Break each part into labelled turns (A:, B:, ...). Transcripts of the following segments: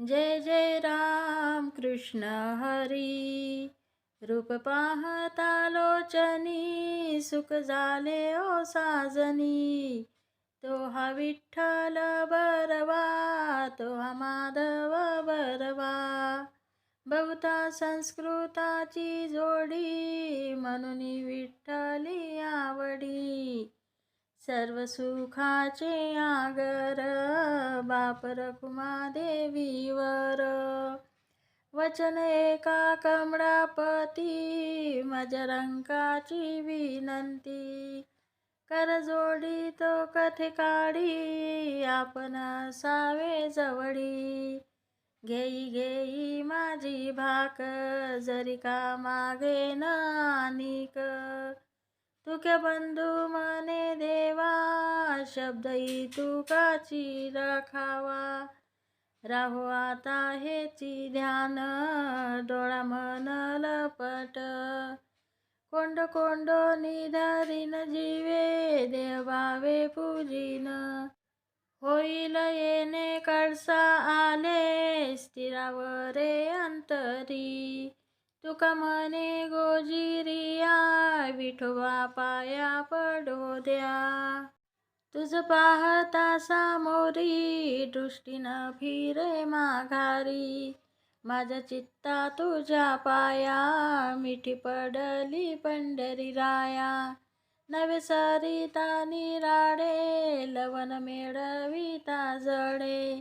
A: जय जय राम कृष्ण हरी रूप पाहता लोचनी सुख झाले ओ साजनी तो हा विठ्ठल बरवा तो हा माधव बरवा. बहुता संस्कृताची जोडी म्हणून विठ्ठली आवडी. सर्व सुखाचे आगर बाप देवीवर वचन एका कमळापती मजरंकाची विनंती. कर जोडी तो कथे काढी आपण सावे जवळी. घेई घेई माझी भाक जरी का मागे नानिक अनिक बंधू मने देवा शब्द तुकाची राखावा राहो आता हेची ध्यान डोळा मन लपट. कोंड कोंड निधारीन जीवे देवावे पूजिन. होईल येणे कळसा आले स्थिरावरे अंतरी. तुका मने गोजिरिया विठोबा पाया पडो द्या. तुझ पाहता सामोरी दृष्टीनं फिरे माघारी. माझ्या चित्ता तुझ्या पाया मिठी पडली पंढरी राया. नवे सरिता निराडे लवन मेळविता जडे.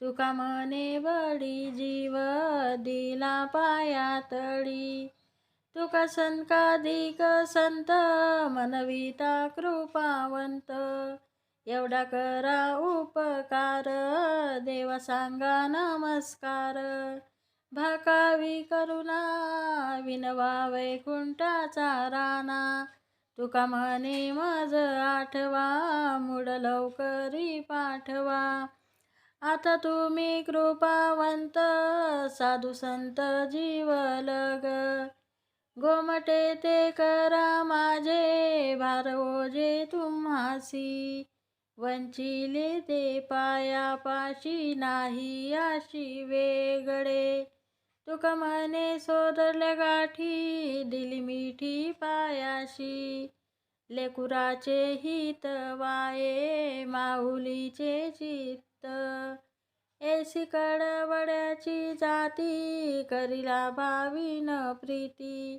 A: तुका मने बडी जीव दिला पाया तळी? तुका संकाधिक संत मनविता कृपावंत? एवढा करा उपकार देवा सांगा नमस्कार. भाकावी करुणा विनवा वैकुंठाचा राणा. तुका मने माझ आठवा मुड लवकरी पाठवा. आता तुम्ही कृपावंत साधू संत जीवलग. गोमटे ते करा माझे भार ओझे तुम्हासी. वंचिले ते पायापाशी नाही अशी वेगळे. तुका मने सोदरल्या गाठी दिली मिठी पायाशी. लेकुराचे हित वाये माऊलीचे चित्त ऐसी कडवड्याची जाती करिला भावीन प्रीती.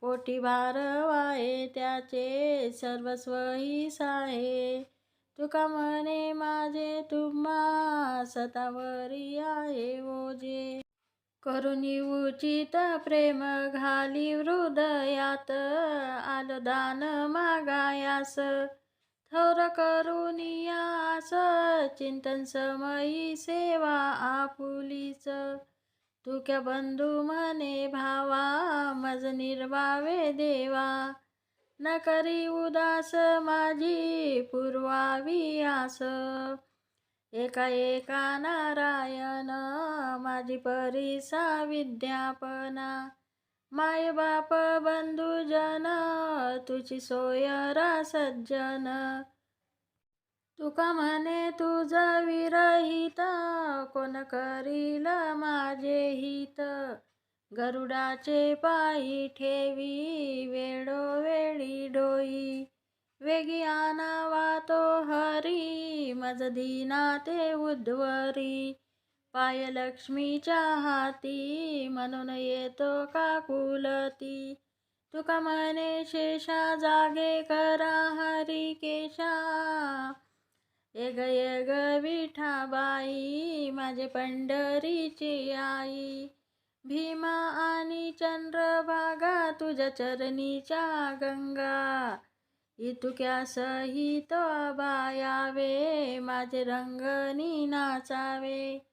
A: पोटी भारवाये त्याचे सर्वस्व ही साहे. तुका म्हणे माझे तुम्हा सतावरी आहे ओजे करुणी उचित प्रेम घाली हृदयात आलो दान मागायास. थोर करुनियास चिंतन समयी सेवा आपुलीच. तुक्या बंधू मने भावा मज निर्वावे देवा. न करी उदास माझी पूर्वावी आस. एका एका नारायण माझी परीसा विद्यापना. माय बाप बंधुजन तुझी सोयरा सज्जन. तुका म्हणे तुझा विरहित कोण करील माझे हित. गरुडाचे पायी ठेवी वेळोवेळी डोई. वेगी आणावा तो हरी मज दिना ते उद्वरी. पाय लक्ष्मीच्या हाती म्हणून येतो काकुलती तुका मने शेषा जागे करा हरी केशा. एग एग विठाबाई माझे पंढरीची आई. भीमा आणि चंद्रभागा तुझ्या चरणीच्या गंगा. इतुक्या सहित बायावे माझे रंगनी नाचावे.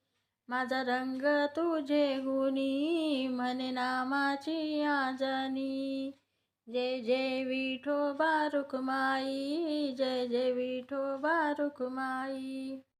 A: माझा रंग तुझे गुणी म्हणे नामाची आजनी. जय जय विठो बारुक माई जय जय विठो बारुक माई.